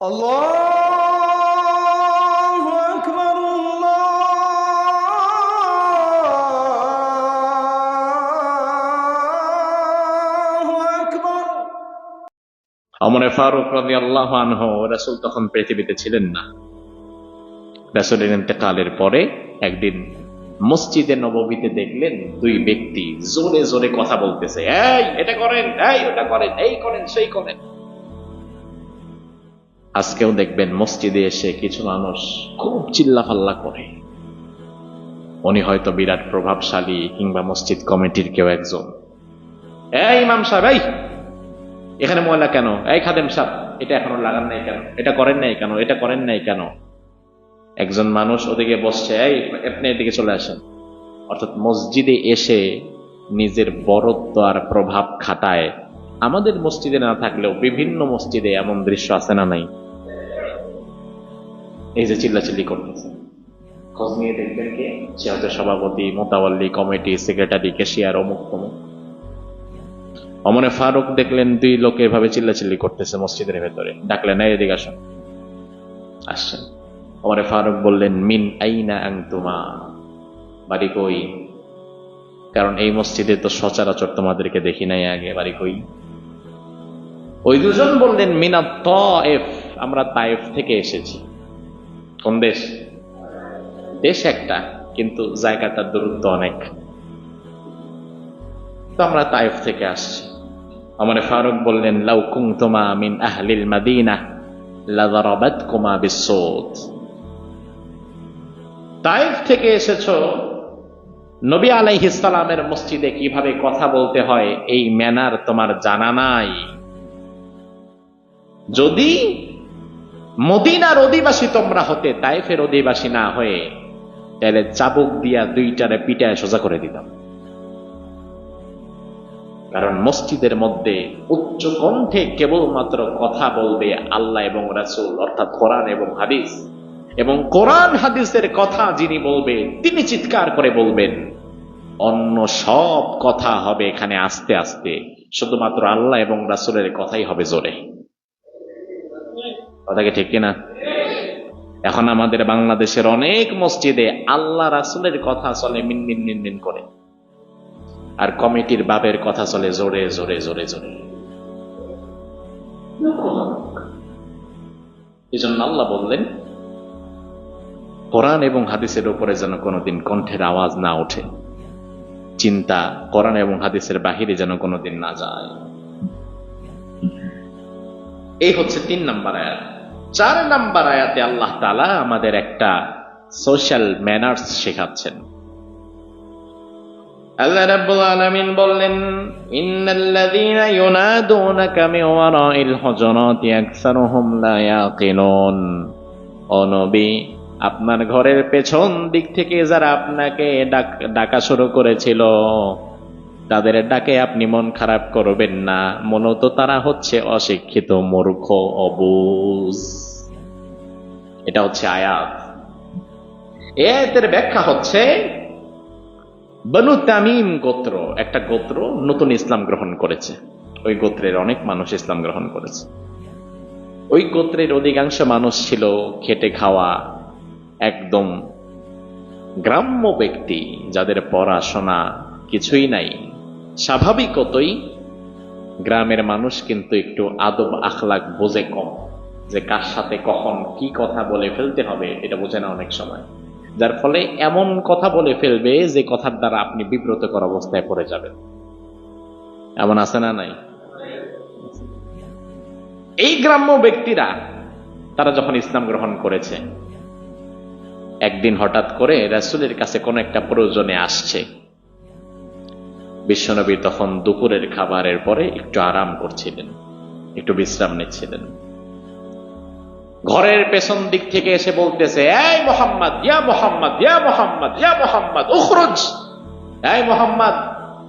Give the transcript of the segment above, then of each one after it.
الله أكبر الله أكبر অমরে ফারুক রাজি আল্লাহ আনহ রাসুল তখন পৃথিবীতে ছিলেন না রাসুলের ইন্তেকালের পরে একদিন মসজিদে নববীতে দেখলেন দুই ব্যক্তি জোরে জোরে কথা বলতেছে এই এটা করেন এই ওটা করেন এই করেন সেই করেন আজকেও দেখবেন মসজিদে এসে কিছু মানুষ খুব চিল্লাফাল্লা করে। উনি হয়তো বিরাট প্রভাবশালী কিংবা মসজিদ কমিটির কেউ একজন। এই ইমাম সাহেব, এই! এখানে ময়লা কেন? এই খাদেম সাহ এটা এখনও লাগান নাই কেন? এটা করেন নাই কেন? এটা করেন নাই কেন? একজন মানুষ ওদিকে বসছে, এই, আপনি এদিকে চলে আসেন। অর্থাৎ মসজিদে এসে নিজের বরত্ব আর প্রভাব খাটায়। আমাদের মসজিদে না থাকলেও বিভিন্ন মসজিদে এমন দৃশ্য আছে না নাই? এই যে চিল্লাচিল্লি করতেছে। খোঁজ নিয়ে দেখবেন কে, সে হচ্ছে সভাপতি, মোতাবাল্লি, কমিটি সেক্রেটারি কেশিয়ার অমুক তমুক। অমরে ফারুক দেখলেন দুই লোক এভাবে চিল্লাচিল্লি করতেছে মসজিদের ভেতরে। ডাকলেন, এই এদিকে আসুন। আসছেন। অমরে ফারুক বললেন, মিন আইনা আংতুমা বাড়ি কই? কারণ এই মসজিদে তো সচরাচর তোমাদেরকে দেখি নাই আগে, বাড়ি কই? ওই দুজন বললেন মিনা তয়েফ আমরা তায়েফ থেকে এসেছি। কোন দেশ দেশ একটা, কিন্তু জায়গাটার দূরত্ব অনেক। তো আমরা তাইফ থেকে আসছি। আমার ফারুক বললেন, লাউ কুমতুমা মিন আহলিল মাদিনা লাদারাবাত কুমা বিসোত। তাইফ থেকে এসেছ নবী মসজিদে কীভাবে কথা বলতে হয়, এই ম্যানার তোমার জানা নাই। যদি মদিনার অধিবাসী তোমরা হতে তাইফের অধিবাসী না হয়ে তাহলে চাবুক দিয়া দুইটারে পিটায় সোজা করে দিতাম। কারণ মসজিদের মধ্যে উচ্চ কণ্ঠে কেবলমাত্র কথা বলবে আল্লাহ এবং রাসূল, অর্থাৎ কোরআন এবং হাদিস। এবং কোরআন হাদিসের কথা যিনি বলবে, তিনি চিৎকার করে বলবেন। অন্য সব কথা হবে এখানে আস্তে আস্তে, শুধুমাত্র আল্লাহ এবং রাসুলের কথাই হবে জোরে। কথা কি ঠিক কিনা? এখন আমাদের বাংলাদেশের অনেক মসজিদে আল্লাহ রাসূলের কথা চলে মিন মিন মিন মিন করে। আর কমিটির বাপের কথা চলে জোরে জোরে জোরে জোরে। এই জন্য আল্লাহ বললেন, কোরআন এবং হাদিসের উপরে যেন কোনোদিন কণ্ঠের আওয়াজ না ওঠে। চিন্তা কোরআন এবং হাদিসের বাহিরে যেন কোনোদিন না যায়। এই হচ্ছে তিন নাম্বার আয়াত। চার নাম্বার আয়াতে আল্লাহ তালা আমাদের একটা সোশ্যাল ম্যানার্স শেখাচ্ছেন। আল্লাহ রাব্বুল আলামিন বললেন, ইন্নাল্লাযীনা ইউনাদুনাকা মিন ওয়ারাইল হুজুরাতি আকসারুহুম লা ইয়াকিলুন। ও নবী, আপনার ঘরের পেছন দিক থেকে যারা আপনাকে ডাক- ডাকা শুরু করেছিল তাদের ডাকে আপনি মন খারাপ করবেন না। মূলত তারা হচ্ছে অশিক্ষিত, মূর্খ, অবুজ। এটা হচ্ছে আয়াত। এর ব্যাখ্যা হচ্ছে, বনু তামিম গোত্র, একটা গোত্র নতুন ইসলাম গ্রহণ করেছে। ওই গোত্রের অনেক মানুষ ইসলাম গ্রহণ করেছে। ওই গোত্রের অধিকাংশ মানুষ ছিল খেটে খাওয়া একদম গ্রাম্য ব্যক্তি, যাদের পড়াশোনা কিছুই নাই। স্বাভাবিকতই গ্রামের মানুষ কিন্তু একটু আদব আখলাক বোঝে কম, যে কার সাথে কখন কি কথা বলে ফেলতে হবে, এটা বোঝে না অনেক সময়। যার ফলে এমন কথা বলে ফেলবে যে কথার দ্বারা আপনি বিব্রতকর অবস্থায় পড়ে যাবেন। এমন আছে না নাই? এই গ্রাম্য ব্যক্তিরা, তারা যখন ইসলাম গ্রহণ করেছে, একদিন হঠাৎ করে রাসূলের কাছে কোন একটা প্রয়োজনে আসছে। বিশ্বনবী তখন দুপুরের খাবারের পরে একটু আরাম করছিলেন, একটু বিশ্রাম নিচ্ছিলেন। ঘরের পেছন দিক থেকে এসে বলতেছে, এই মোহাম্মদ, ইয়া মোহাম্মদ ইয়া মোহাম্মদ ইয়া মোহাম্মদ, উখরুজ। এই মোহাম্মদ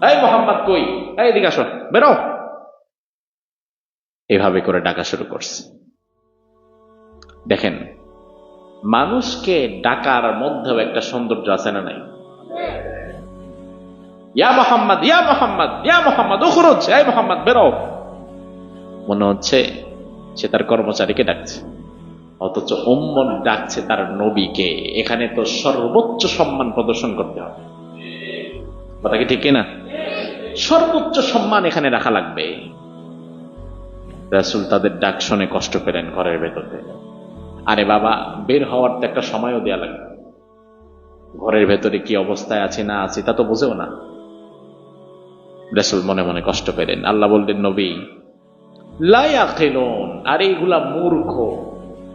এই মোহাম্মদ কই? এই দিকে আসো, বেরো। এভাবে করে ডাকা শুরু করছে। দেখেন, মানুষকে ডাকার মধ্যেও একটা সৌন্দর্য আছে না নাই? ইয়া মোহাম্মদ ইয়া মোহাম্মদ ইয়া মোহাম্মদ, উখরুজ, এই মোহাম্মদ, বেরো। মনে হচ্ছে সে তার কর্মচারীকে ডাকছে, অথচ উম্মন ডাকছে তার নবীকে। এখানে তো সর্বোচ্চ সম্মান প্রদর্শন করতে হবে। কথা কি ঠিক না সর্বোচ্চ সম্মান এখানে রাখা লাগবে। রাসুল তাদের ডাক শুনে কষ্ট পেলেন ঘরের ভেতরে আরে বাবা, বের হওয়ার তো একটা সময়ও দেয়া লাগবে। ঘরের ভেতরে কি অবস্থায় আছে না আছে তা তো বুঝেও না। রাসুল মনে মনে কষ্ট পেলেন। আল্লাহ বললেন, নবী লাইয়া খেলুন আর এইগুলা মূর্খ,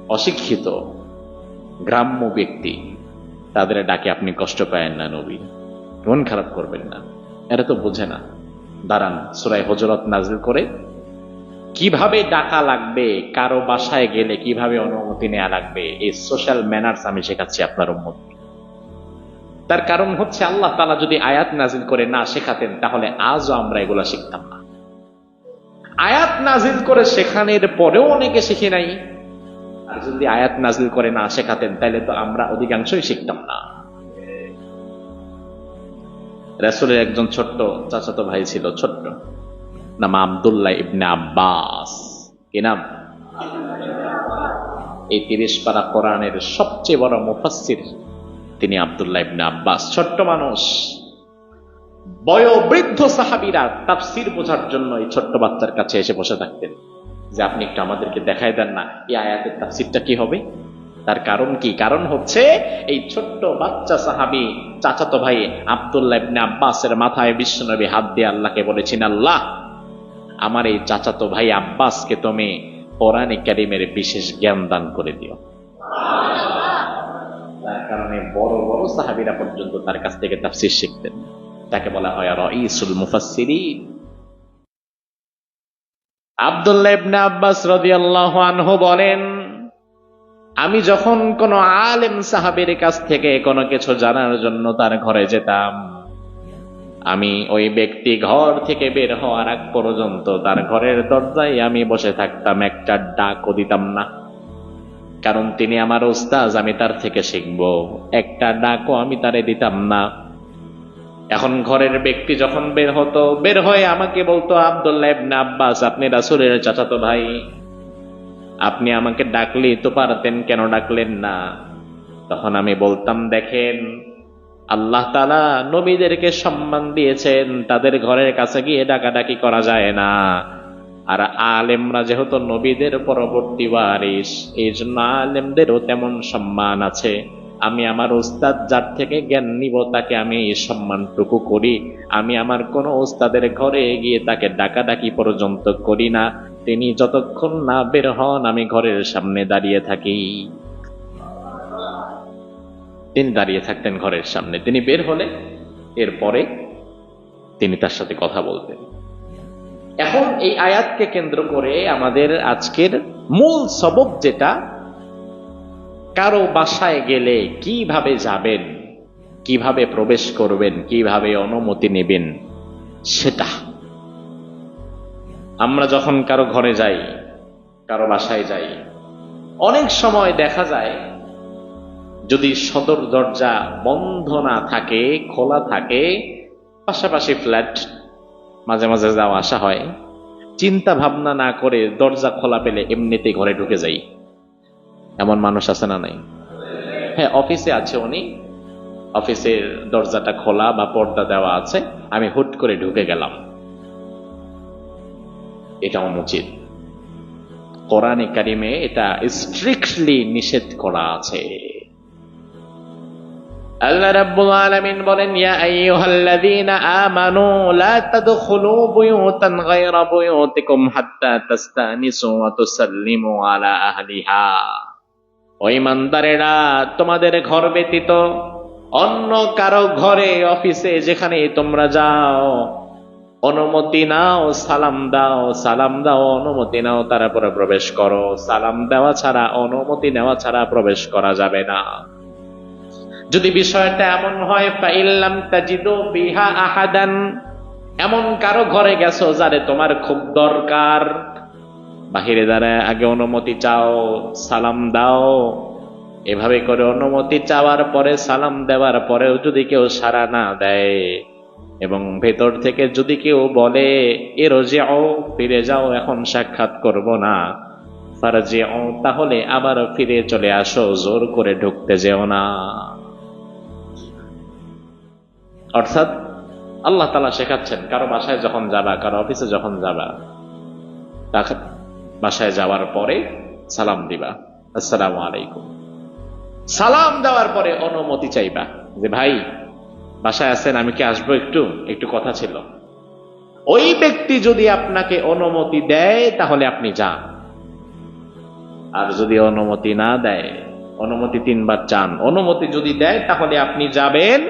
অশিক্ষিত, গ্রাম্য ব্যক্তি, তাদের ডাকে আপনি কষ্ট পায়েন না নবী। মন খারাপ করবেন না। এরা তো বোঝে না। দাঁড়ান সুরাই হজরত নাজিল করে। কীভাবে ডাকা লাগবে, কারও বাসায় গেলে কীভাবে অনুমতি নেওয়া লাগবে, এই সোশ্যাল ম্যানার্স আমি শেখাচ্ছি আপনার উন্মত তার কারণ হচ্ছে আল্লাহ তালা যদি আয়াত নাজিল করে না শেখাতেন, তাহলে আজও আমরা এগুলা শিখতাম না। আয়াত নাজিল করে শেখানোর পরেও অনেকে শিখে নাই। আর যদি আয়াত নাজিল করে না শেখাতেন, তাহলে তো আমরা অধিকাংশই শিখতাম না। রাসুলের একজন ছোট্ট চাচাতো ভাই ছিল, ছোট্ট। নাম আবদুল্লাহ ইবনে আব্বাস। কি নাম? এই তিরিশ পারা কোরআনের সবচেয়ে বড় মুফাসসির। তিনি আবদুল্লাহ ইবনে আব্বাস, ছোট্ট মানুষ। বয়োবৃদ্ধ সাহাবীরা তাফসির বোঝার জন্য এই ছোট্ট বাচ্চার কাছে এসে বসে থাকতেন যে, আপনি একটু আমাদেরকে দেখাই দেন না, এই আয়াতের তাফসিরটা কি হবে? তার কারণ কি? কারণ হচ্ছে এই ছোট্ট বাচ্চা সাহাবি, চাচাতো ভাই আবদুল্লাহ ইবনে আব্বাসের মাথায় বিশ্বনবী হাত দিয়ে আল্লাহকে বলেছেন, আল্লাহ, আমার এই চাচাতো ভাই আব্বাসকে তুমি কোরআনে কারিমের বিশেষ জ্ঞান দান করে দিও। তার বড় বড় সাহাবিরা পর্যন্ত তার কাছ থেকে তাফসির শিখতেন। তাকে বলা হয় রঈসুল মুফাসসিরিন। আব্দুল্লাহ ইবনে আব্বাস রাদিয়াল্লাহু আনহু বলেন, আমি যখন কোন আলেম সাহাবের কাছ থেকে কোনো কিছু জানার জন্য তার ঘরে যেতাম, আমি ওই ব্যক্তি ঘর থেকে বের হওয়ার আগ পর্যন্ত তার ঘরের দরজায় আমি বসে থাকতাম, একটা ডাকও দিতাম না। কারণ তিনি আমার ওস্তাজ আমি তার থেকে শিখব। একটা ডাকও আমি তারে দিতাম না। এখন ঘরের ব্যক্তি যখন বের হতো, বের হয়ে আমাকে বলতো, আব্দুল্লাহ ইবনে আব্বাস, আপনি রাসূলের চাচাতো ভাই। আপনি আমাকে ডাকলি, তো পারতেন কেন ডাকলেন না? তখন আমি বলতাম, দেখেন, আল্লাহ তালা নবীদেরকে সম্মান দিয়েছেন, তাদের ঘরের কাছে গিয়ে ডাকাডাকি করা যায় না। আর আলেমরা যেহেতু নবীদের পরবর্তী ওয়ারিস এই জন্য আলেমদেরও তেমন সম্মান আছে। আমি আমার ওস্তাদ যার থেকে জ্ঞান নিব, তাকে আমি এই সম্মানটুকু করি। আমি আমার কোনো ওস্তাদের ঘরে গিয়ে তাকে ডাকাডাকি পর্যন্ত করি না। তিনি যতক্ষণ না বের হন, আমি ঘরের সামনে দাঁড়িয়ে থাকি। তিনি দাঁড়িয়ে থাকতেন ঘরের সামনে। তিনি বের হলে এরপরে তিনি তার সাথে কথা বলতেন। এখন এই আয়াতকে কেন্দ্র করে আমাদের আজকের মূল সবক যেটা, কারও বাসায় গেলে কীভাবে যাবেন, কীভাবে প্রবেশ করবেন, কীভাবে অনুমতি নেবেন, সেটা। আমরা যখন কারও ঘরে যাই, কারও বাসায় যাই, অনেক সময় দেখা যায়, যদি সদর দরজা বন্ধ না থাকে, খোলা থাকে, পাশাপাশি ফ্ল্যাট মাঝে মাঝে যাওয়া আসা হয়। চিন্তা ভাবনা না করে দরজা খোলা পেলে এমনিতেই ঘরে ঢুকে যাই। এমন মানুষ আছে না নাই? হ্যাঁ অফিসে আছে উনি। অফিসের দরজাটা খোলা বা পর্দা দেওয়া আছে। আমি হুট করে ঢুকে গেলাম। এটা অনুচিত কোরআনে কারিমে এটা স্ট্রিক্টলি নিষেধ করা আছে। আল্লাহ বলেন লা আলা ও ইমানদারেরা, তোমাদের ঘর ব্যতীত অন্য কারও ঘরে, অফিসে, যেখানে তোমরা যাও, অনুমতি নাও, সালাম দাও সালাম দাও, অনুমতি নাও তারপরে প্রবেশ করো। সালাম দেওয়া ছাড়া, অনুমতি নেওয়া ছাড়া প্রবেশ করা যাবে না। যদি বিষয়টা এমন হয় তাজিদু বিহা আহাদান। এমন কারও ঘরে গেছো যারে তোমার খুব দরকার। বাহিরে দাঁড়ায় আগে অনুমতি চাও, সালাম দাও। এভাবে করে অনুমতি চাওয়ার পরে, সালাম দেওয়ার পরেও যদি কেউ সাড়া না দেয়, এবং ভেতর থেকে যদি কেউ বলে, এ রোজেও ফিরে যাও, এখন সাক্ষাৎ করব না। ফারজিউ তাহলে আবার ফিরে চলে আসো, জোর করে ঢুকতে যেও না। অর্থাৎ আল্লাহ তালা শেখাচ্ছেন, কারও বাসায় যখন যাবা, কারও অফিসে যখন যাবা বাসায় যাওয়ার পরে সালাম দিবা। আসসালামু আলাইকুম। সালাম দেওয়ার পরে অনুমতি চাইবা যে, ভাই, বাসায় আছেন, আমি কি আসব একটু? একটু কথা ছিল। ওই ব্যক্তি যদি আপনাকে অনুমতি দেয়, তাহলে আপনি যান। আর যদি অনুমতি না দেয়, অনুমতি তিনবার চান। অনুমতি যদি দেয়, তাহলে আপনি যাবেন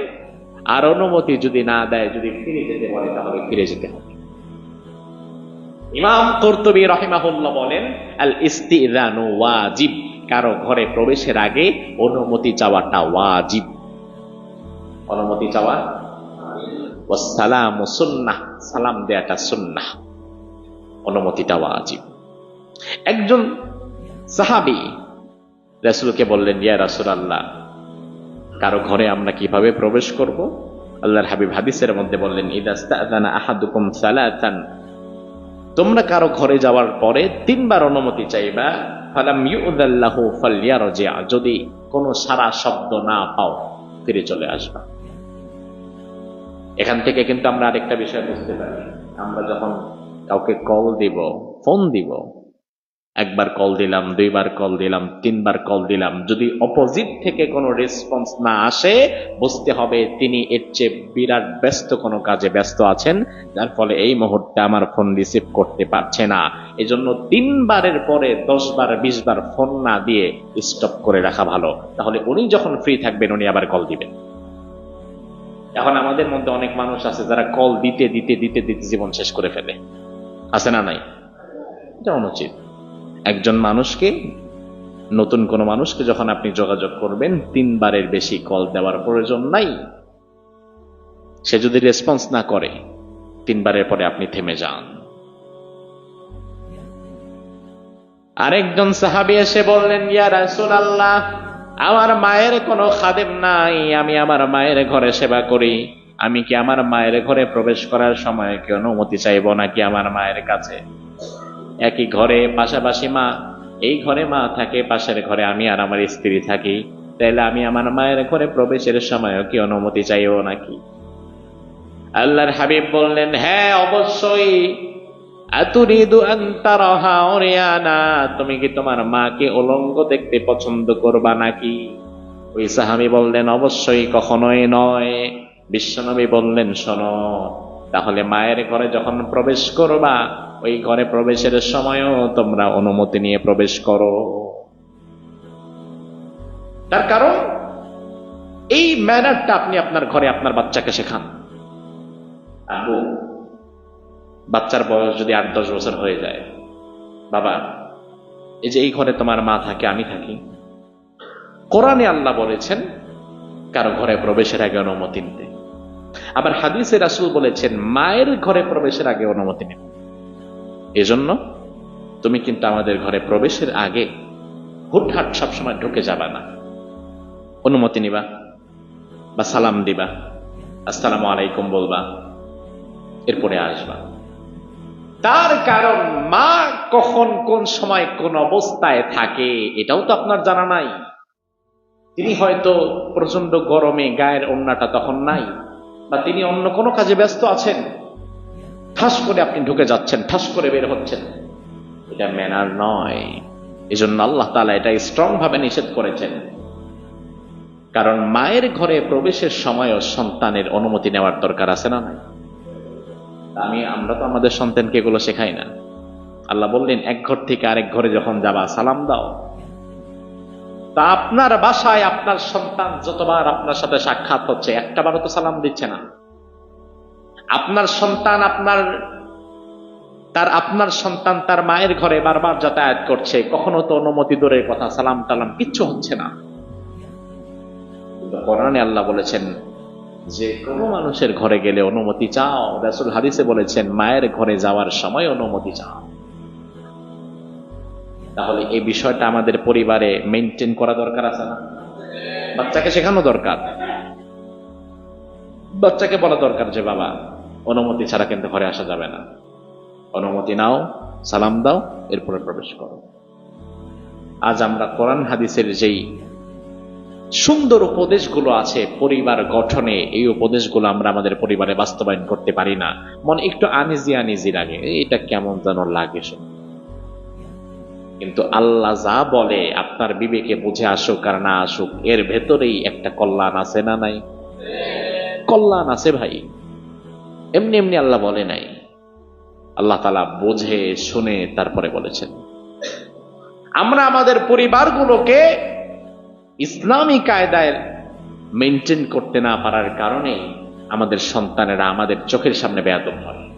আর অনুমতি যদি না দেয়, যদি ফিরে যেতে পারে, তাহলে ফিরে যেতে হবে। ইমাম কর্তবী রহিমাহুল্লাহ বলেন আল ইস্তিরানু ওয়াজিব। কারও ঘরে প্রবেশের আগে অনুমতি চাওয়াটা ওয়াজিব। অনুমতি চাওয়া? ওয়াসালাম সুন্নাহ, সালাম দেয়াটা সুন্নাহ। অনুমতিটা ওয়াজিব। একজন সাহাবি রাসূলকে বললেন, ইয়া রাসূলুল্লাহ কারও ঘরে আমরা কীভাবে প্রবেশ করব? আল্লাহর হাবিব হাদিসের মধ্যে বললেন ইদাস্তাদানা আহাদুকুম সালাতান। তোমরা কারও ঘরে যাওয়ার পরে তিনবার অনুমতি চাইবা, ফালাম ইউদাল্লাহু ফালিয়ারজিআ যদি কোনো সারা শব্দ না পাও, ফিরে চলে আসবা। এখান থেকে কিন্তু আমরা আরেকটা বিষয় বুঝতে পারি। আমরা যখন কাউকে কল দিব ফোন দিব একবার কল দিলাম, দুইবার কল দিলাম, তিনবার কল দিলাম। যদি অপোজিট থেকে কোনো রেসপন্স না আসে, বুঝতে হবে তিনি এর চেয়ে বিরাট ব্যস্ত কোনো কাজে ব্যস্ত আছেন, যার ফলে এই মুহূর্তে আমার ফোন রিসিভ করতে পারছে না। এজন্য তিনবারের পরে দশ বার বিশ বার ফোন না দিয়ে স্টপ করে রাখা ভালো। তাহলে উনি যখন ফ্রি থাকবেন, উনি আবার কল দিবেন। এখন আমাদের মধ্যে অনেক মানুষ আছে যারা কল দিতে দিতে দিতে দিতে জীবন শেষ করে ফেলে। আছে না নাই? এটা অনুচিত। একজন মানুষকে, নতুন কোন মানুষকে যখন আপনি যোগাযোগ করবেন, তিনবারের বেশি কল দেওয়ার প্রয়োজন নাই। সে যদি রেসপন্স না করে, তিনবারের পরে আপনি থেমে যান। আরেকজন সাহাবি এসে বললেন, ইয়া রাসূল আল্লাহ আমার মায়ের কোনো খাদেম নাই, আমি আমার মায়ের ঘরে সেবা করি। আমি কি আমার মায়ের ঘরে প্রবেশ করার সময় কি অনুমতি চাইব নাকি আমার মায়ের কাছে? একই ঘরে পাশাপাশি মা, এই ঘরে মা থাকে, পাশের ঘরে আমি আর আমার স্ত্রী থাকি। তাইলে আমি আমার মায়ের ঘরে প্রবেশের সময় কি অনুমতি চাইব নাকি? আল্লাহর হাবিব বললেন হ্যাঁ অবশ্যই। তুমি কি তোমার মাকে উলঙ্গ দেখতে পছন্দ করবা নাকি? ওই সাহাবি বললেন, অবশ্যই কখনোই নয়। বিশ্বনবী বললেন, শোনো তাহলে মায়ের ঘরে যখন প্রবেশ করবা, ওই ঘরে প্রবেশের সময়ও তোমরা অনুমতি নিয়ে প্রবেশ করো। তার কারণ, এই ম্যানারটা আপনি আপনার ঘরে আপনার বাচ্চাকে শেখান। আবু, বাচ্চার বয়স যদি আট, দশ বছর হয়ে যায়, বাবা, এই যে এই ঘরে তোমার মা থাকে, আমি থাকি। কোরআনে আল্লাহ বলেছেন, কারও ঘরে প্রবেশের আগে অনুমতি নিতে। আবার হাদিসে রাসুল বলেছেন, মায়ের ঘরে প্রবেশের আগে অনুমতি নেবে এজন্য তুমি কিন্তু আমাদের ঘরে প্রবেশের আগে হুটহাট সবসময় ঢুকে যাবা না। অনুমতি নিবা বা সালাম দিবা, আসসালামু আলাইকুম বলবা, এরপরে আসবা। তার কারণ মা কখন কোন সময় কোন অবস্থায় থাকে, এটাও তো আপনার জানা নাই। তিনি হয়তো প্রচণ্ড গরমে গায়ের অন্যটা তখন নাই। বা তিনি অন্য কোনো কাজে ব্যস্ত আছেন? ঠাস করে আপনি ঢুকে যাচ্ছেন, ঠাস করে বের হচ্ছেন। এটা ম্যানার নয়। এই জন্য আল্লাহ তালা এটা স্ট্রং ভাবে নিষেধ করেছেন। কারণ মায়ের ঘরে প্রবেশের সময়ও সন্তানের অনুমতি নেওয়ার দরকার আছে না নাই? আমি, আমরা তো আমাদের সন্তানকে এগুলো শেখাই না। আল্লাহ বললেন, এক ঘর থেকে আরেক ঘরে যখন যাবা, সালাম দাও। তা আপনার বাসায় আপনার সন্তান যতবার আপনার সাথে সাক্ষাৎ হচ্ছে একটা বারও তো সালাম দিচ্ছে না। আপনার সন্তান আপনার, তার আপনার সন্তান তার মায়ের ঘরে বারবার যাতায়াত করছে, কখনো তো অনুমতি দূরের কথা, সালাম টালাম, কিচ্ছু হচ্ছে না। কোরআনে আল্লাহ বলেছেন, যে কোনো মানুষের ঘরে গেলে অনুমতি চাও। রাসুল হাদিসে বলেছেন, মায়ের ঘরে যাওয়ার সময় অনুমতি চাও। তাহলে এই বিষয়টা আমাদের পরিবারে মেনটেন করা দরকার আছে না? বাচ্চাকে শেখানো দরকার। বাচ্চাকে বলা দরকার যে, বাবা, অনুমতি ছাড়া কিন্তু ঘরে আসা যাবে না। অনুমতি নাও, সালাম দাও, এরপরে প্রবেশ করো। আজ আমরা কোরআন হাদিসের যেই সুন্দর উপদেশগুলো আছে পরিবার গঠনে, এই উপদেশগুলো আমরা আমাদের পরিবারে বাস্তবায়ন করতে পারি না। মন একটু আনিজি আনিজি লাগে। এটা কেমন যেন লাগে শুনে। কিন্তু আল্লাহ যা বলে, আপনার বিবেকে বুঝে আসুক আর না আসুক, এর ভেতরেই একটা কল্যাণ আছে না নাই? কল্যাণ আছে ভাই। এমনি এমনি আল্লাহ বলে নাই। আল্লাহ তালা বোঝে, শুনে তারপরে বলেছেন। আমরা আমাদের পরিবারগুলোকে ইসলামী কায়দায় মেনটেন করতে না পারার কারণে আমাদের সন্তানেরা আমাদের চোখের সামনে বেয়াদব হয়।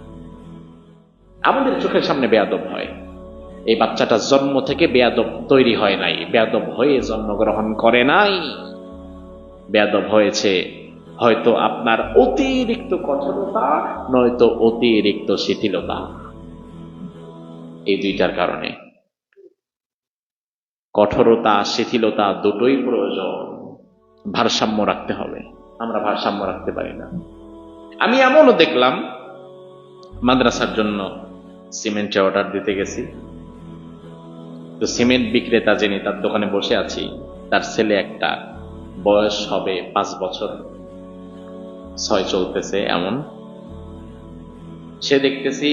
আমাদের চোখের সামনে বেয়াদব হয়। এই বাচ্চাটা জন্ম থেকে বেয়াদব তৈরি হয় নাই। বেয়াদব হয়ে জন্মগ্রহণ করে নাই। বেয়াদব হয়েছে। হয়তো আপনার অতিরিক্ত কঠোরতা, নয়তো অতিরিক্ত শিথিলতা। এই দুইটার কারণে। কঠোরতা, শিথিলতা দুটোই প্রয়োজন। ভারসাম্য রাখতে হবে। আমরা ভারসাম্য রাখতে পারি না। আমি এমনও দেখলাম, মাদ্রাসার জন্য সিমেন্টে অর্ডার দিতে গেছি। তো সিমেন্ট বিক্রেতা যিনি তার দোকানে বসে আছি, তার ছেলে একটা। বয়স হবে পাঁচ বছর। ছয় চলতেছে এমন। সে দেখতেছি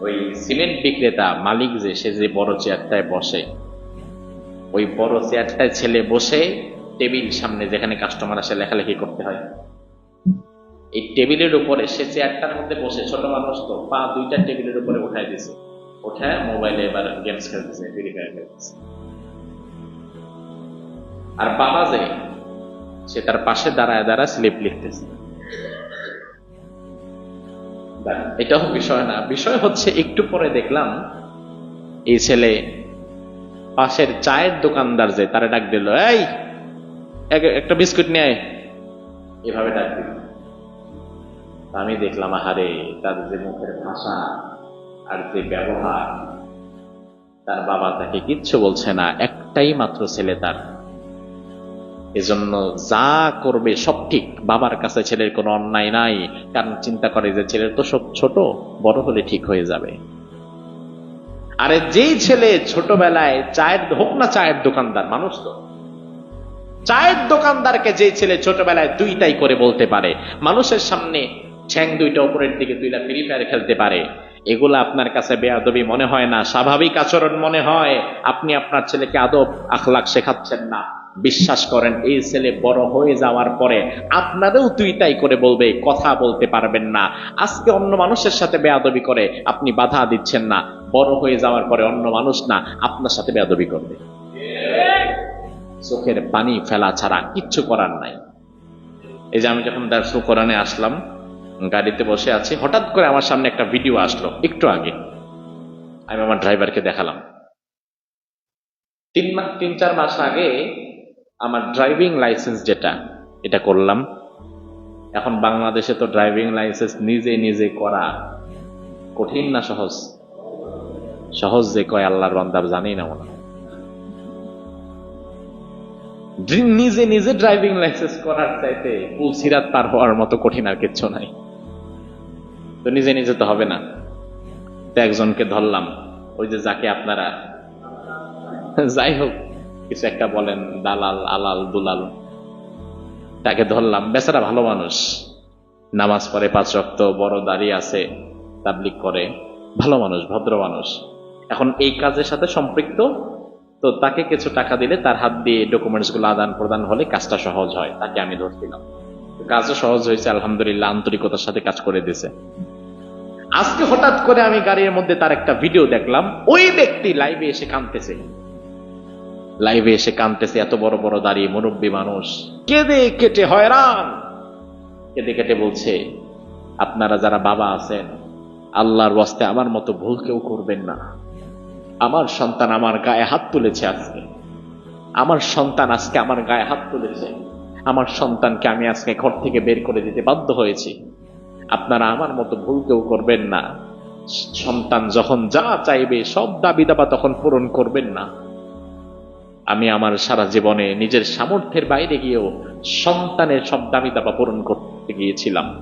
ওই সিমেন্ট বিক্রেতা মালিক যে, সে যে বড় চেয়ারটায় বসে। ওই বড় চেয়ারটায় ছেলে বসে টেবিল সামনে যেখানে কাস্টমার আসে লেখালেখি করতে হয়। এই টেবিলের উপরে সে চেয়ারটার মধ্যে বসে, ছোট মানুষ তো, পা দুইটা টেবিলের উপরে উঠাই দিছে। উঠায় মোবাইলে এবার গেমস খেলতেছে ফ্রি ফায়ার খেলতেছে। আর বাবা যে, সে তার পাশে দাঁড়ায় দাঁড়ায় স্লিপ লিখতেছে। এটাও বিষয় না। বিষয় হচ্ছে, একটু পরে দেখলাম, এই ছেলে পাশের চায়ের দোকানদার যে, তারা ডাক দিল, এই, এক- একটা বিস্কুট নিয়ে এভাবে ডাক দিল। আমি দেখলাম, আহারে তার যে মুখের ভাষা আর যে ব্যবহার, তার বাবা তাকে কিচ্ছু বলছে না, একটাই মাত্র ছেলে তার। এজন্য যা করবে সব ঠিক, বাবার কাছে ছেলের কোনো অন্যায় নাই, কারণ চিন্তা করে যে ছেলের তো সব ছোট, বড় হলে ঠিক হয়ে যাবে। আরে যেই ছেলে ছোটবেলায় চায়ের হোক না চায়ের দোকানদার, মানুষ তো। চায়ের দোকানদারকে যে ছেলে ছোটবেলায় দুইটাই করে বলতে পারে, মানুষের সামনে ঠ্যাং দুইটা উপরের দিকে দুইটা ফ্রি ফায়ার খেলতে পারে এগুলো আপনার কাছে বেয়াদবি মনে হয় না, স্বাভাবিক আচরণ মনে হয়, আপনি আপনার ছেলেকে আদব আখলাখ শেখাচ্ছেন না। বিশ্বাস করেন, এই ছেলে বড় হয়ে যাওয়ার পরে আপনারও দুইটাই করে বলবে, কথা বলতে পারবেন না। আজকে অন্য মানুষের সাথে বেয়াদবি করে আপনি বাধা দিচ্ছেন না, বড় হয়ে যাওয়ার পরে অন্য মানুষ না, আপনার সাথে বেয়াদবি করবে। চোখের পানি ফেলা ছাড়া কিচ্ছু করার নাই। এই যে আমি যখন দার্সু কোরআনে আসলাম গাড়িতে বসে আছি। হঠাৎ করে আমার সামনে একটা ভিডিও আসলো, একটু আগে। আমি আমার ড্রাইভারকে দেখালাম। তিন মাস তিন, চার মাস আগে আমার ড্রাইভিং লাইসেন্স যেটা, এটা করলাম। এখন বাংলাদেশে তো ড্রাইভিং লাইসেন্স নিজে নিজে করা কঠিন না সহজ? সহজ যে কয় আল্লাহর বান্দার জানি না মনে। নিজে নিজে ড্রাইভিং লাইসেন্স করার চাইতে পুল সিরাত পার হওয়ার মতো কঠিন আর কিচ্ছু নাই। তো নিজে নিজে তো হবে না। তো একজনকে ধরলাম, ওই যে যাকে আপনারা, যাই হোক, কিছু একটা বলেন, দালাল, আলাল, দুলাল। তাকে ধরলাম, বেচারা ভালো মানুষ। নামাজ পড়ে পাঁচ রক্ত, বড় দাঁড়িয়ে আছে তাবলিক করে। ভালো মানুষ, ভদ্র মানুষ। এখন এই কাজের সাথে সম্পৃক্ত, তো তাকে কিছু টাকা দিলে তার হাত দিয়ে ডকুমেন্টসগুলো আদান প্রদান হলে কাজটা সহজ হয়, তাকে আমি ধরছিলাম। কাজও সহজ হয়েছে, আলহামদুলিল্লাহ, আন্তরিকতার সাথে কাজ করে দিছে আজকে হঠাৎ করে আমি গাড়ির মধ্যে তার একটা ভিডিও দেখলাম। ওই ব্যক্তি লাইভে এসে কাঁদতেছে। লাইভে এসে কাঁদতেছে, এত বড় বড় দাঁড়িয়ে মুরব্বী মানুষ। কেঁদে কেটে হয়রান। কেঁদে কেটে বলছে, আপনারা যারা বাবা আছেন, আল্লাহর ওয়াস্তে আমার মতো ভুল কেউ করবেন না। আমার সন্তান আমার গায়ে হাত তুলেছে আজকে। আমার সন্তান আজকে আমার গায়ে হাত তুলেছে। আমার সন্তানকে আমি আজকে ঘর থেকে বের করে দিতে বাধ্য হয়েছি। আপনারা আমার মতো ভুল কেউ করবেন না। সন্তান যখন যা চাইবে, সব দাবি দাবা তখন পূরণ করবেন না। আমি আমার সারা জীবনে নিজের সামর্থ্যের বাইরে গিয়েও সন্তানের সব দাবি দাবা পূরণ করতে গিয়েছিলাম।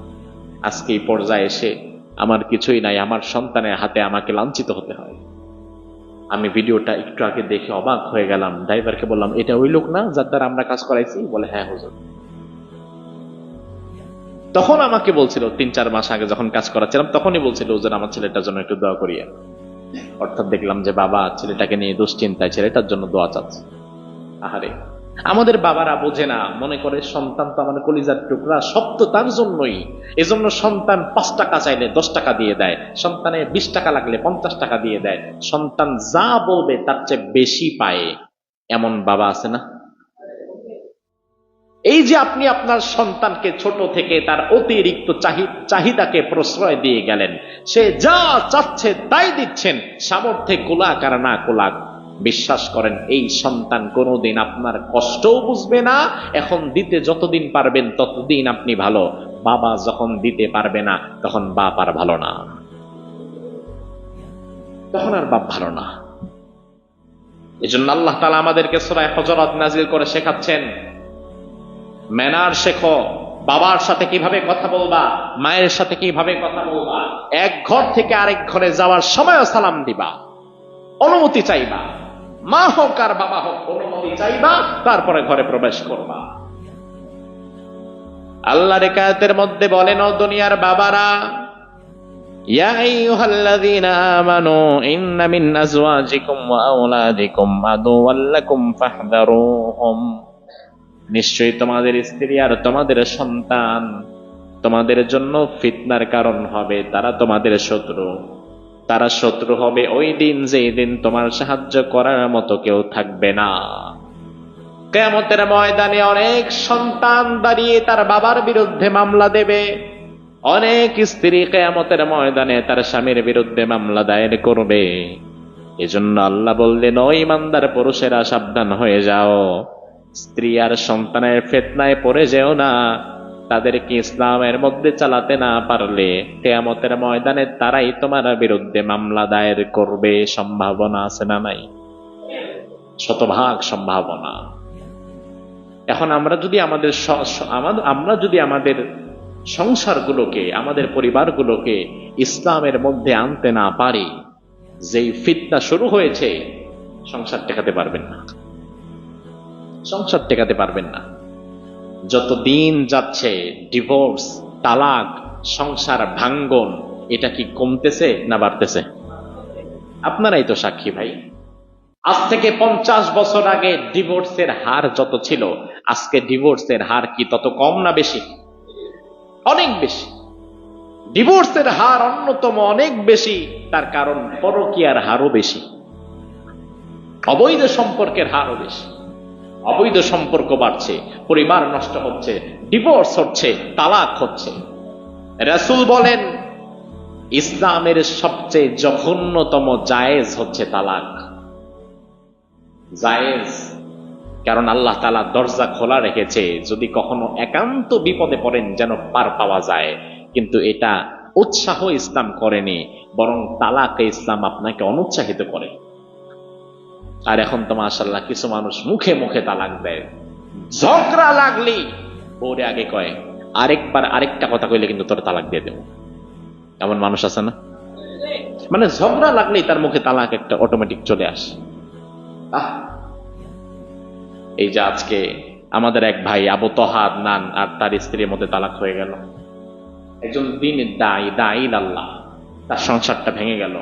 আজকে এই পর্যায়ে এসে আমার কিছুই নাই, আমার সন্তানের হাতে আমাকে লাঞ্ছিত হতে হয়। আমি ভিডিওটা একটু আগে দেখে অবাক হয়ে গেলাম। ড্রাইভারকে বললাম, এটা ওই লোক না যার দ্বারা আমরা কাজ করাইছি? বলে হ্যাঁ হুজুর। তখন আমাকে বলছিল, তিন চার মাস আগে যখন কাজ করাচ্ছিলাম, তখনই বলছিল, হুজুর, আমার ছেলেটার জন্য একটু দোয়া করিয়ে অর্থাৎ দেখলাম যে, বাবা, ছেলেটাকে নিয়ে দুশ্চিন্তায়, ছেলেটার জন্য দোয়া চাচ্ছে। আহারে, আমাদের বাবারা বোঝে না, মনে করে সন্তান তো আমার কলিজার টুকরা, সব তো তার জন্যই। এজন্য সন্তান পাঁচ টাকা চাইলে দশ টাকা দিয়ে দেয়, সন্তানে বিশ টাকা লাগলে পঞ্চাশ টাকা দিয়ে দেয়। সন্তান যা বলবে তার চেয়ে বেশি পায়। এমন বাবা আছে না? এই যে আপনি আপনার সন্তানকে ছোট থেকে তার অতিরিক্ত চাহি- চাহিদাকে প্রশ্রয় দিয়ে গেলেন, সে যা চাচ্ছে তাই দিচ্ছেন, সামর্থ্যে কোলাক আর না কোলাক। বিশ্বাস করেন, এই সন্তান কোনোদিন আপনার কষ্টও বুঝবে না, এখন দিতে যতদিন পারবেন ততদিন আপনি ভালো। বাবা যখন দিতে পারবে না, তখন বাপ আর ভালো না। তখন আর বাপ ভালো না। এজন্য আল্লাহ তালা আমাদেরকে সরাই হজরত নাজিল করে শেখাচ্ছেন ম্যানার শেখো বাবার সাথে কিভাবে কথা বলবা মায়ের সাথে কিভাবে কথা বলবা এক ঘর থেকে আরেক ঘরে যাওয়ার সময়ও সালাম দিবা অনুমতি চাইবা মা হোক আর বাবা হোক অনুমতি চাইবা তারপরে ঘরে প্রবেশ করবা আল্লাহ রেকায়তের মধ্যে বলেন ও দুনিয়ার বাবারা يا أيها الذين آمنوا إن من أزواجكم وأولادكم عدوا لكم فاحذروهم নিশ্চয়ই তোমাদের স্ত্রী আর তোমাদের সন্তান তোমাদের জন্য ফিতনার কারণ হবে, তারা তোমাদের শত্রু। তারা শত্রু হবে ওই দিন যেই দিন তোমার সাহায্য করার মতো কেউ থাকবে না। কেমতের ময়দানে অনেক সন্তান দাঁড়িয়ে তার বাবার বিরুদ্ধে মামলা দেবে। অনেক স্ত্রী কেয়ামতের ময়দানে তার স্বামীর বিরুদ্ধে মামলা দায়ের করবে। এজন্য আল্লাহ বললেন, ও পুরুষেরা, সাবধান হয়ে যাও। স্ত্রী আর সন্তানের ফেতনায় পড়ে যেও না। তাদেরকে ইসলামের মধ্যে চালাতে না পারলে কেয়ামতের ময়দানে তারাই তোমার বিরুদ্ধে মামলা দায়ের করবে। সম্ভাবনা আছে না নাই? শতভাগ সম্ভাবনা। এখন আমরা যদি আমাদের আমরা যদি আমাদের সংসারগুলোকে, আমাদের পরিবারগুলোকে ইসলামের মধ্যে আনতে না পারি, যেই ফিতনা শুরু হয়েছে সংসার টেকাতে পারবেন না। সংসার টেকাতে পারবেন না। যত দিন যাচ্ছে ডিভোর্স তালাক, সংসার ভাঙ্গন, এটা কি কমতেছে না বাড়তেছে? আপনারাই তো সাক্ষী ভাই। আজ থেকে পঞ্চাশ বছর আগে ডিভোর্সের হার যত ছিল, আজকে ডিভোর্সের হার কি তত কম না বেশি? অনেক বেশি। ডিভোর্সের হার অন্যতম অনেক বেশি, তার কারণ পরকীয়ার হারও বেশি। অবৈধ সম্পর্কের হারও বেশি। অবৈধ সম্পর্ক বাড়ছে, পরিবার নষ্ট হচ্ছে ডিভোর্স হচ্ছে, তালাক হচ্ছে। রাসূল বলেন, ইসলামের সবচেয়ে জঘন্যতম জায়েজ হচ্ছে তালাক। জায়েজ, কারণ আল্লাহ তালা দরজা খোলা রেখেছে। যদি কখনো একান্ত বিপদে পড়েন, যেন পার পাওয়া যায়। কিন্তু এটা উৎসাহ ইসলাম করেনি, বরং তালাকে ইসলাম আপনাকে অনুৎসাহিত করে। আর এখন তো মাশাল্লাহ কিছু মানুষ মুখে মুখে তালাক দেয়। ঝগড়া লাগলি, বউরে আগে কয়, আরেকবার আরেকটা কথা কইলে কিন্তু তোর তালাক দিয়ে দেবো। এমন মানুষ আছে না? মানে ঝগড়া লাগলেই তার মুখে তালাক একটা অটোমেটিক চলে আসে। এই যে আজকে আমাদের এক ভাই আবু তহাদ নান আর তার স্ত্রীর মধ্যে তালাক হয়ে গেল। একজন দিন দায়ী দায়ী আল্লাহ তার সংসারটা ভেঙে গেল।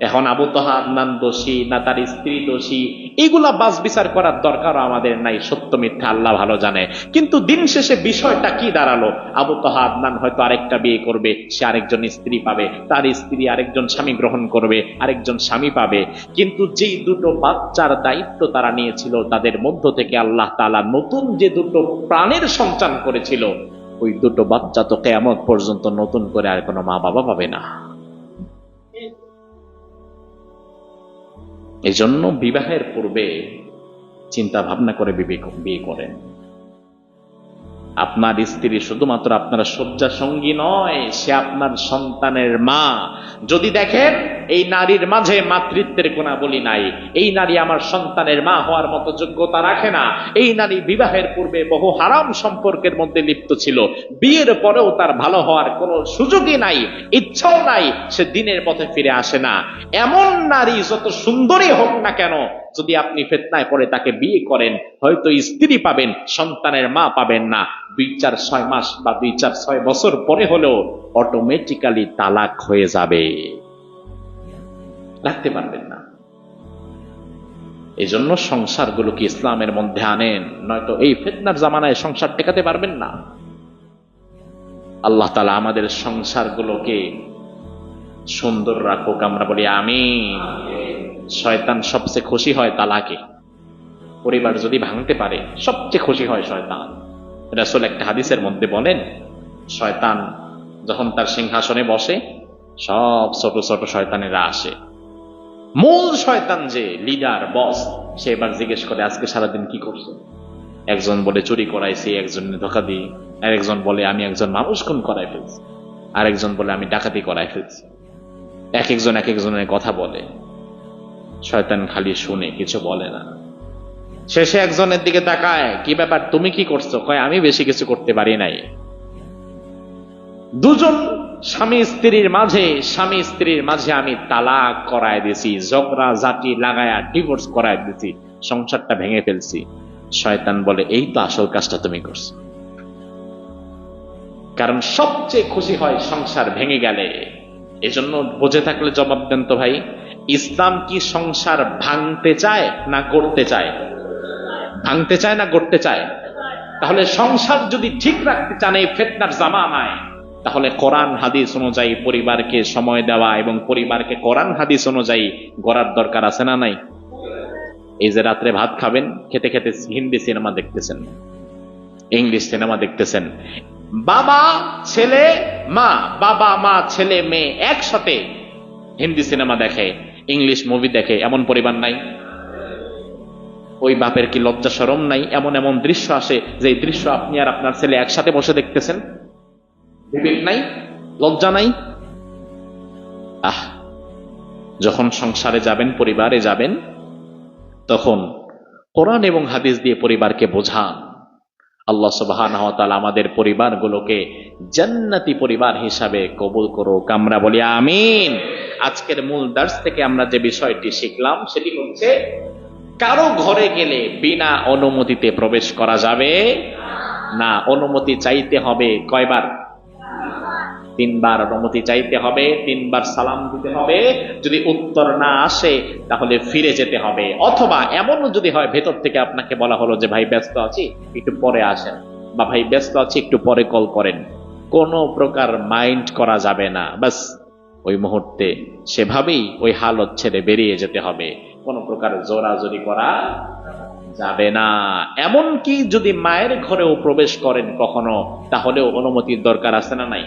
এখন আবু তহাদ নান দোষী না তার স্ত্রী দোষী, এগুলা বাস বিচার করার দরকারও আমাদের নাই, সত্য মিথ্যা আল্লাহ ভালো জানে। কিন্তু দিন শেষে বিষয়টা কি দাঁড়াল? আবু তহাদ নান হয়তো আরেকটা বিয়ে করবে, সে আরেকজন স্ত্রী পাবে, তার স্ত্রী আরেকজন স্বামী গ্রহণ করবে, আরেকজন স্বামী পাবে। কিন্তু যেই দুটো বাচ্চার দায়িত্ব তারা নিয়েছিল, তাদের মধ্য থেকে আল্লাহ তালা নতুন যে দুটো প্রাণের সঞ্চান করেছিল, ওই দুটো বাচ্চা তো কেমন পর্যন্ত নতুন করে আর কোনো মা বাবা পাবে না। এজন্য বিবাহের পূর্বে চিন্তা ভাবনা করে বিয়ে করেন। আপনার স্ত্রী শুধুমাত্র আপনার শয্যা সঙ্গী নয়, সে আপনার সন্তানের মা। যদি দেখেন, এই নারীর মাঝে মাতৃত্বের গুণাবলী নাই, এই নারী আমার সন্তানের মা হওয়ার মতো যোগ্যতা রাখে না, এই নারী বিবাহের পূর্বে বহু হারাম সম্পর্কের মধ্যে লিপ্ত ছিল, বিয়ের পরেও তার ভালো হওয়ার কোনো সুযোগই নাই, ইচ্ছাও নাই, সে দিনের পথে ফিরে আসে না। এমন নারী যত সুন্দরী হোক না কেন যদি আপনি ফেতনায় পড়ে তাকে বিয়ে করেন, হয়তো স্ত্রী পাবেন, সন্তানের মা পাবেন না। দুই চার ছয় মাস বা দুই চার ছয় বছর পরে হলেও অটোমেটিক্যালি তালাক হয়ে যাবে। রাখতে পারবেন না। এই জন্য সংসারগুলোকে ইসলামের মধ্যে আনেন? নয়তো এই ফেতনার জামানায় সংসার টেকাতে পারবেন না। আল্লাহ তালা আমাদের সংসারগুলোকে সুন্দর রাখুক, আমরা বলি আমি শয়তান সবচেয়ে খুশি হয় তালাকে। পরিবার যদি ভাঙতে পারে, সবচেয়ে খুশি হয় শয়তান। রাসূল একটা হাদিসের মধ্যে বলেন, শয়তান যখন তার সিংহাসনে বসে, সব ছোট ছোট শয়তানেরা আসে। মূল শয়তান যে লিডার বস সে এবার জিজ্ঞেস করে, আজকে সারাদিন কি করছ? একজন বলে, চুরি করাইছি, একজন ধোকা দিই আর একজন বলে, আমি একজন মানুষ খুন করাই ফেলছি। আর একজন বলে, আমি ডাকাতি করাই ফেলছি। এক একজন এক একজনের কথা বলে। শয়তান খালি শুনে কিছু বলে না। শেষে একজনের দিকে তাকায়, কি ব্যাপার, তুমি কি করছ? কয়, আমি বেশি কিছু করতে পারি নাই। দুজন স্বামী স্ত্রীর মাঝে, স্বামী স্ত্রীর মাঝে আমি তালাক করায় দিছি, ঝগড়া জাতি লাগায়া ডিভোর্স করায় দিছি, সংসারটা ভেঙে ফেলছি। শয়তান বলে, এই তো আসল কাজটা তুমি করছ। কারণ সবচেয়ে খুশি হয় সংসার ভেঙে গেলে। এজন্য বুঝে থাকলে জবাব দেন তো ভাই। ইসলাম কি সংসার ভাঙতে চায় না গড়তে চায়? ভাঙতে চায় না গড়তে চায়? তাহলে সংসার যদি ঠিক রাখতে চান এই ফেতনার জামানায়, তাহলে কোরআন, হাদিস অনুযায়ী পরিবারকে সময় দেওয়া এবং পরিবারকে কোরআন, হাদিস অনুযায়ী গড়ার দরকার আছে না নাই? এই যে রাত্রে ভাত খাবেন, খেতে খেতে হিন্দি সিনেমা দেখতেছেন, ইংলিশ সিনেমা দেখতেছেন, বাবা, ছেলে, মা, বাবা, মা, ছেলে, মেয়ে একসাথে হিন্দি সিনেমা দেখে। ইংলিশ মুভি দেখে এমন পরিবার নাই। ওই বাপের কি লজ্জা সরম নাই? এমন এমন দৃশ্য আসে যে দৃশ্য আপনি আর আপনার ছেলে একসাথে বসে দেখতেছেন। নাই, লজ্জা নাই। আহ, যখন সংসারে যাবেন, পরিবারে যাবেন, তখন কোরআন এবং হাদিস দিয়ে পরিবারকে বোঝান। আল্লাহ সুবাহান আমাদের পরিবারগুলোকে জান্নাতি পরিবার হিসাবে কবুল করুক। আমরা বলি আমিন। আজকের মূল দার্স থেকে আমরা যে বিষয়টি শিখলাম, সেটি হচ্ছে, কারও ঘরে গেলে বিনা অনুমতিতে প্রবেশ করা যাবে না। অনুমতি চাইতে হবে কয়বার? তিনবার অনুমতি চাইতে হবে, তিনবার সালাম দিতে হবে। যদি উত্তর না আসে, তাহলে ফিরে যেতে হবে। অথবা এমনও যদি হয়, ভেতর থেকে আপনাকে বলা হলো যে, ভাই, ব্যস্ত আছি, একটু পরে আসেন। বা, ভাই, ব্যস্ত আছি, একটু পরে কল করেন। কোনো প্রকার মাইন্ড করা যাবে না। বাস ওই মুহূর্তে সেভাবেই ওই হালত ছেড়ে বেরিয়ে যেতে হবে। কোনো প্রকার জোরাজোরি করা যাবে না। এমনকি যদি মায়ের ঘরেও প্রবেশ করেন কখনো, তাহলেও অনুমতির দরকার আছে না নাই?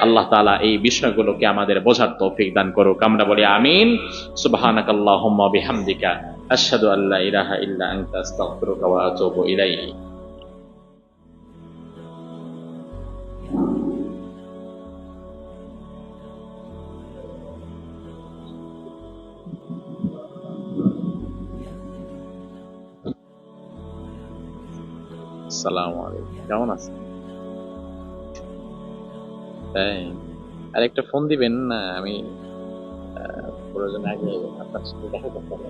আল্লাহ তালা এই বিষয়গুলোকে আমাদের বোঝার তৌফিক দান করুক। আমরা বলি আমিন। সুবহানাক আল্লাহুম্মা বিহামদিকা। আশহাদু আল্লা ইলাহা ইল্লা আনতা, আস্তাগফিরুকা ওয়া আতুবু ইলাইহি। আসসালামু আলাইকুম। কেমন আছেন? তাই? আর একটা ফোন দিবেন? না, আমি প্রয়োজন আগে আপনার সাথে দেখা করতে হবে।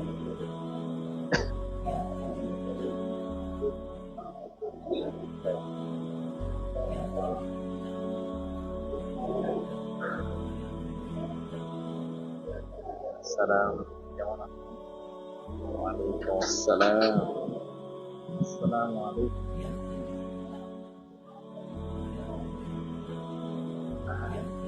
সালাম, কেমন আছেন? ওয়ালাইকুম আসসালাম। আসসালামু আলাইকুম। 人。